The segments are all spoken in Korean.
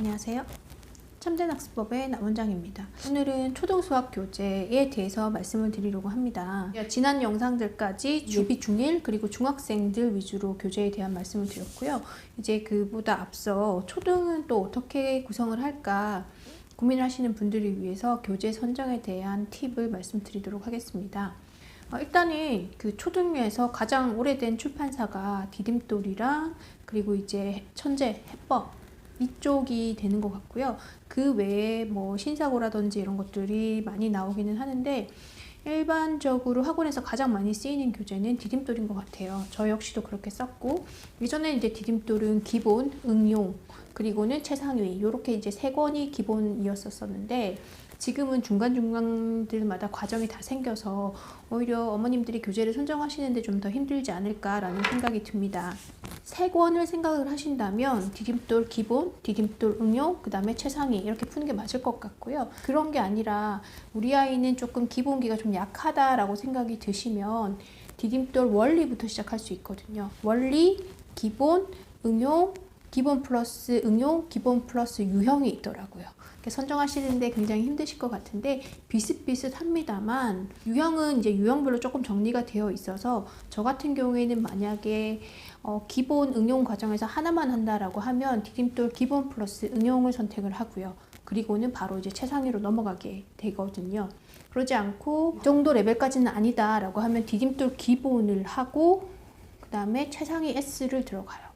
안녕하세요. 참된 학습법의 남원장입니다. 오늘은 초등수학 교재에 대해서 말씀을 드리려고 합니다. 지난 영상들까지 주비 중일 그리고 중학생들 위주로 교재에 대한 말씀을 드렸고요. 이제 그보다 앞서 초등은 또 어떻게 구성을 할까 고민을 하시는 분들을 위해서 교재 선정에 대한 팁을 말씀드리도록 하겠습니다. 어, 일단은 그 초등교에서 가장 오래된 출판사가 디딤돌이랑 그리고 이제 천재 해법 이쪽이 되는 것 같고요. 그 외에 뭐 신사고라든지 이런 것들이 많이 나오기는 하는데 일반적으로 학원에서 가장 많이 쓰이는 교재는 디딤돌인 것 같아요. 저 역시도 그렇게 썼고 이전에 이제 디딤돌은 기본, 응용, 그리고는 최상위 이렇게 이제 세 권이 기본이었었는데 지금은 중간중간들마다 과정이 다 생겨서 오히려 어머님들이 교재를 선정하시는데 좀 더 힘들지 않을까라는 생각이 듭니다. 세 권을 생각을 하신다면 디딤돌 기본, 디딤돌 응용, 그 다음에 최상위 이렇게 푸는 게 맞을 것 같고요. 그런 게 아니라 우리 아이는 조금 기본기가 좀 약하다라고 생각이 드시면 디딤돌 원리부터 시작할 수 있거든요. 원리, 기본, 응용, 기본 플러스 응용, 기본 플러스 유형이 있더라고요. 선정하시는데 굉장히 힘드실 것 같은데 비슷비슷합니다만 유형은 이제 유형별로 조금 정리가 되어 있어서 저 같은 경우에는 만약에 어, 기본 응용 과정에서 하나만 한다라고 하면 디딤돌 기본 플러스 응용을 선택을 하고요. 그리고는 바로 이제 최상위로 넘어가게 되거든요. 그러지 않고 이 정도 레벨까지는 아니다라고 하면 디딤돌 기본을 하고 그 다음에 최상위 S를 들어가요.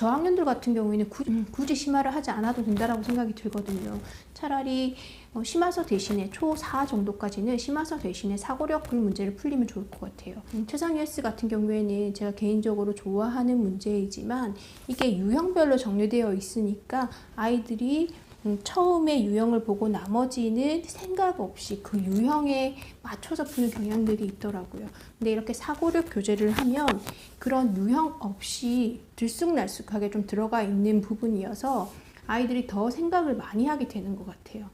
저학년들 같은 경우에는 굳이, 음, 굳이 심화를 하지 않아도 된다라고 생각이 들거든요. 차라리 어, 심화서 대신에 초4 정도까지는 심화서 대신에 사고력 그 문제를 풀리면 좋을 것 같아요. 음, 최상위 S 같은 경우에는 제가 개인적으로 좋아하는 문제이지만 이게 유형별로 정리되어 있으니까 아이들이 음, 처음에 유형을 보고 나머지는 생각 없이 그 유형에 맞춰서 푸는 경향들이 있더라고요. 근데 이렇게 사고력 교재를 하면 그런 유형 없이 들쑥날쑥하게 좀 들어가 있는 부분이어서 아이들이 더 생각을 많이 하게 되는 것 같아요.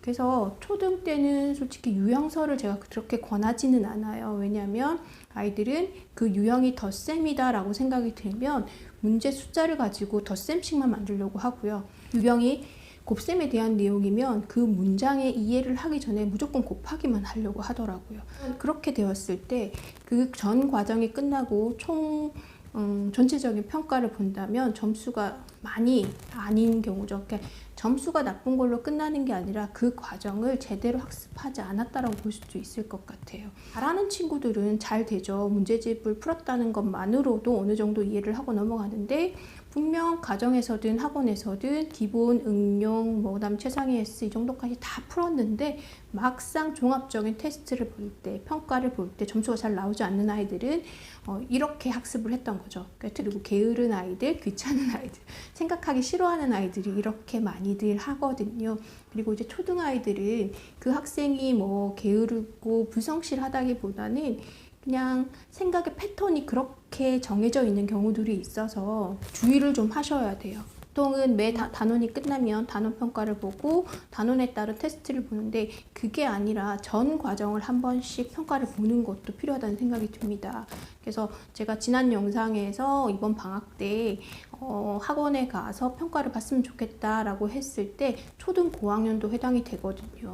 그래서 초등 때는 솔직히 유형서를 제가 그렇게 권하지는 않아요. 왜냐하면 아이들은 그 유형이 덧셈이다라고 생각이 들면 문제 숫자를 가지고 덧셈식만 만들려고 하고요. 유형이 곱셈에 대한 내용이면 그 문장의 이해를 하기 전에 무조건 곱하기만 하려고 하더라고요. 그렇게 되었을 때 그 전 과정이 끝나고 총 음, 전체적인 평가를 본다면 점수가 많이 아닌 경우죠. 그러니까 점수가 나쁜 걸로 끝나는 게 아니라 그 과정을 제대로 학습하지 않았다라고 볼 수도 있을 것 같아요. 잘하는 친구들은 잘 되죠. 문제집을 풀었다는 것만으로도 어느 정도 이해를 하고 넘어가는데 분명 가정에서든 학원에서든 기본 응용 뭐 그다음 최상위 S 이 정도까지 다 풀었는데 막상 종합적인 테스트를 볼 때 평가를 볼 때 점수가 잘 나오지 않는 아이들은 어, 이렇게 학습을 했던 거죠. 그러니까 그리고 게으른 아이들, 귀찮은 아이들, 생각하기 싫어하는 아이들이 이렇게 많이들 하거든요. 그리고 이제 초등 아이들은 그 학생이 뭐 게으르고 불성실하다기보다는 그냥 생각의 패턴이 그렇게 정해져 있는 경우들이 있어서 주의를 좀 하셔야 돼요. 보통은 매 다, 단원이 끝나면 단원 평가를 보고 단원에 따른 테스트를 보는데 그게 아니라 전 과정을 한 번씩 평가를 보는 것도 필요하다는 생각이 듭니다. 그래서 제가 지난 영상에서 이번 방학 때 어, 학원에 가서 평가를 받으면 좋겠다라고 했을 때 초등 고학년도 해당이 되거든요.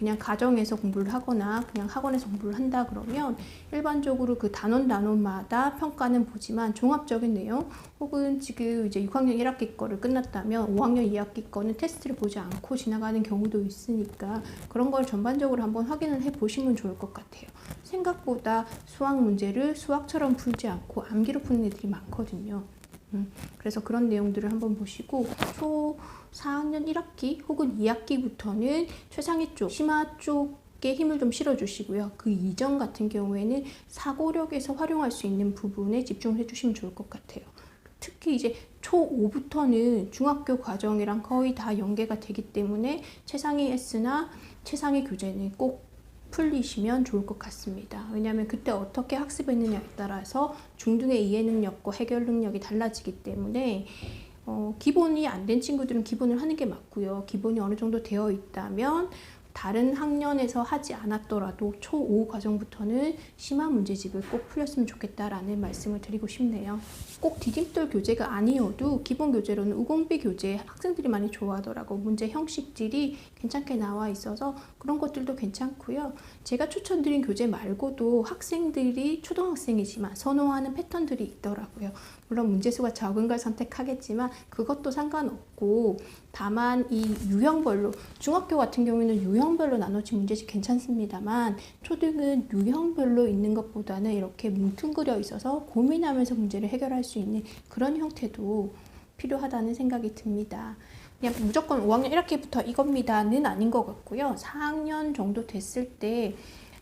그냥 가정에서 공부를 하거나 그냥 학원에서 공부를 한다 그러면 일반적으로 그 단원 단원마다 평가는 보지만 종합적인 내용 혹은 지금 이제 6학년 1학기 거를 끝났다면 5학년 2학기 거는 테스트를 보지 않고 지나가는 경우도 있으니까 그런 걸 전반적으로 한번 확인을 해 보시면 좋을 것 같아요. 생각보다 수학 문제를 수학처럼 풀지 않고 암기로 푸는 애들이 많거든요. 음, 그래서 그런 내용들을 한번 보시고 초 4학년 1학기 혹은 2학기부터는 최상위 쪽, 심화 쪽에 힘을 좀 실어주시고요. 그 이전 같은 경우에는 사고력에서 활용할 수 있는 부분에 집중을 해주시면 좋을 것 같아요. 특히 이제 초5부터는 중학교 과정이랑 거의 다 연계가 되기 때문에 최상위 S나 최상위 교재는 꼭 풀리시면 좋을 것 같습니다. 왜냐하면 그때 어떻게 학습했느냐에 따라서 중등의 이해 능력과 해결 능력이 달라지기 때문에 어, 기본이 안 된 친구들은 기본을 하는 게 맞고요. 기본이 어느 정도 되어 있다면 다른 학년에서 하지 않았더라도 초5 과정부터는 심한 문제집을 꼭 풀렸으면 좋겠다라는 말씀을 드리고 싶네요. 꼭 디딤돌 교재가 아니어도 기본 교재로는 우공비 교재 학생들이 많이 좋아하더라고 문제 형식들이 괜찮게 나와 있어서 그런 것들도 괜찮고요. 제가 추천드린 교재 말고도 학생들이 초등학생이지만 선호하는 패턴들이 있더라고요. 물론 문제수가 적은 걸 선택하겠지만 그것도 상관없고 다만 이 유형별로 중학교 같은 경우에는 유형 별로 나눠진 문제집 괜찮습니다만 초등은 유형별로 있는 것보다는 이렇게 뭉뚱그려 있어서 고민하면서 문제를 해결할 수 있는 그런 형태도 필요하다는 생각이 듭니다. 그냥 무조건 5학년 1학기부터 이겁니다는 아닌 것 같고요. 4학년 정도 됐을 때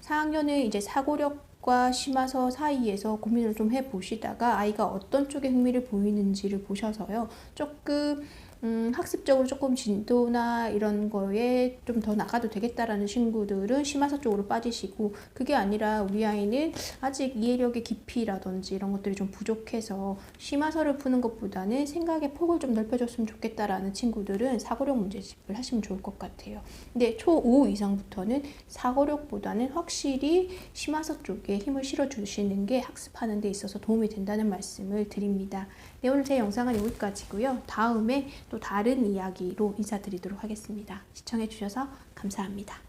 4학년은 이제 사고력과 심화서 사이에서 고민을 좀 해보시다가 아이가 어떤 쪽에 흥미를 보이는지를 보셔서요. 조금 음, 학습적으로 조금 진도나 이런 거에 좀 더 나가도 되겠다라는 친구들은 심화서 쪽으로 빠지시고 그게 아니라 우리 아이는 아직 이해력의 깊이라든지 이런 것들이 좀 부족해서 심화서를 푸는 것보다는 생각의 폭을 좀 넓혀줬으면 좋겠다라는 친구들은 사고력 문제집을 하시면 좋을 것 같아요. 근데 초5 이상부터는 사고력보다는 확실히 심화서 쪽에 힘을 실어 주시는 게 학습하는 데 있어서 도움이 된다는 말씀을 드립니다. 네, 오늘 제 영상은 여기까지고요. 다음에 또 다른 이야기로 인사드리도록 하겠습니다. 시청해주셔서 감사합니다.